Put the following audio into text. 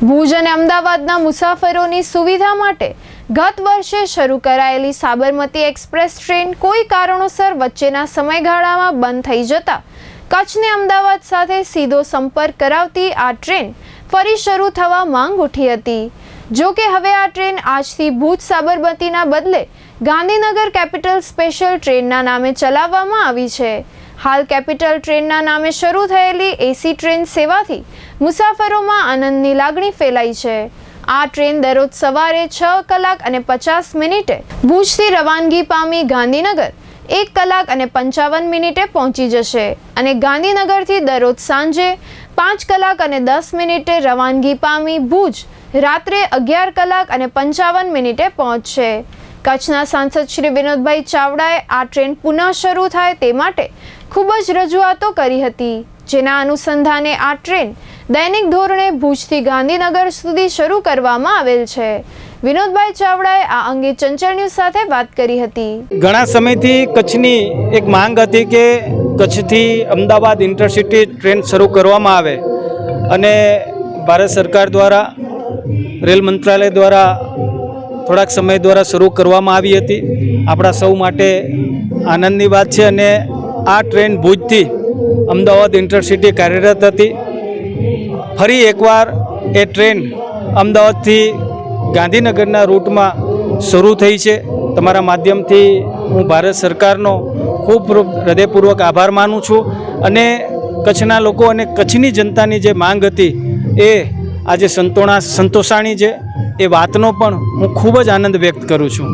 ભુજ અને અમદાવાદના મુસાફરોની સુવિધા માટે ગત વર્ષે શરૂ કરાયેલી સાબરમતી એક્સપ્રેસ ટ્રેન કોઈ કારણોસર વચ્ચેના સમયગાળામાં બંધ થઈ જતા કચ્છને અમદાવાદ સાથે સીધો સંપર્ક કરાવતી આ ટ્રેન ફરી શરૂ થવા માંગ ઉઠી હતી. જો કે હવે આ ટ્રેન આજથી ભુજ સાબરમતીના બદલે ગાંધીનગર કેપિટલ સ્પેશિયલ ટ્રેનના નામે ચલાવવામાં આવી છે. હાલ કેપિટલ ટ્રેનના નામે શરૂ થયેલી એસી ટ્રેન સેવાથી મુસાફરોમાં આનંદની લાગણી ફેલાઈ છે. આ ટ્રેન દરરોજ સવારે છ કલાક અને પચાસ મિનિટે ભુજથી રવાનગી પામી ગાંધીનગર એક કલાક અને પંચાવન મિનિટે પહોંચી જશે અને ગાંધીનગરથી દરરોજ સાંજે પાંચ કલાક અને દસ મિનિટે રવાનગી પામી ભુજ રાત્રે અગિયાર કલાક અને પંચાવન મિનિટે પહોંચશે. કચ્છના સાંસદ શ્રી વિનોદભાઈ ચાવડાએ આ ટ્રેન પુનઃ શરૂ થાય તે માટે ખૂબ જ રજૂઆતો કરી હતી. જેના અનુસંધાને આ ટ્રેન દૈનિક ધોરણે ભુજથી ગાંધીનગર સુધી શરૂ કરવામાં આવેલ છે. વિનોદભાઈ ચાવડાએ આ અંગે ચંચળ ન્યૂઝ સાથે વાત કરી હતી. ઘણા સમયથી કચ્છની એક માંગ હતી કે કચ્છથી અમદાવાદ ઇન્ટરસિટી ટ્રેન શરૂ કરવામાં આવે અને ભારત સરકાર દ્વારા, રેલ મંત્રાલય દ્વારા થોડાક સમય દ્વારા શરૂ કરવામાં આવી હતી. આપણા સૌ માટે આનંદની વાત છે અને આ ટ્રેન ભુજથી અમદાવાદ ઇન્ટરસિટી કાર્યરત હતી. ફરી એકવાર એ ટ્રેન અમદાવાદથી ગાંધીનગરના રૂટમાં શરૂ થઈ છે. તમારા માધ્યમથી હું ભારત સરકારનો ખૂબ હૃદયપૂર્વક આભાર માનું છું અને કચ્છના લોકો અને કચ્છની જનતાની જે માંગ હતી એ આજે સંતોણા સંતોષાણી છે. એ વાતનો પણ હું ખૂબ જ આનંદ વ્યક્ત કરું છું.